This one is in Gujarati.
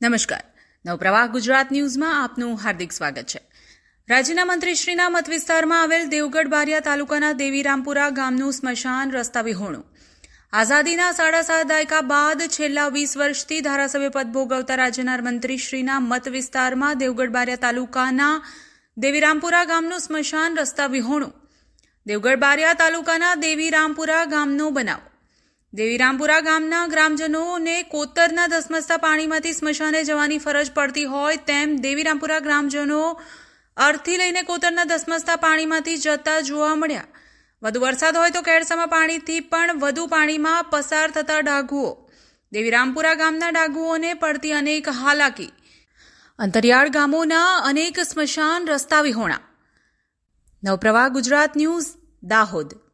નમસ્કાર. નવપ્રવાહ ગુજરાત ન્યૂઝમાં આપનું હાર્દિક સ્વાગત છે. રાજ્યના મંત્રીશ્રીના મત વિસ્તારમાં આવેલ દેવગઢ બારિયા તાલુકાના દેવીરામપુરા ગામનું સ્મશાન રસ્તા વિહોણું. આઝાદીના સાડા સાત દાયકા બાદ છેલ્લા વીસ વર્ષથી ધારાસભ્ય પદ ભોગવતા રાજ્યના મંત્રીશ્રીના મત વિસ્તારમાં દેવગઢ બારિયા તાલુકાના દેવીરામપુરા ગામનું સ્મશાન રસ્તા વિહોણું. દેવગઢ બારિયા તાલુકાના દેવીરામપુરા ગામનો બનાવ. દેવીરામપુરા ગામના ગ્રામજનોને કોતરના ધસમસતા પાણીમાંથી સ્મશાને જવાની ફરજ પડતી હોય તેમ દેવીરામપુરા ગ્રામજનો અર્થથી લઈને કોતરના ધસમસતા પાણીમાંથી જતા જોવા મળ્યા. વધુ વરસાદ હોય તો કેળસામાં પાણીથી પણ વધુ પાણીમાં પસાર થતા ડાઘુઓ. દેવીરામપુરા ગામના ડાઘુઓને પડતી અનેક હાલાકી. અંતરિયાળ ગામોના અનેક સ્મશાન રસ્તા વિહોણા. નવપ્રવાહ ગુજરાત ન્યૂઝ દાહોદ.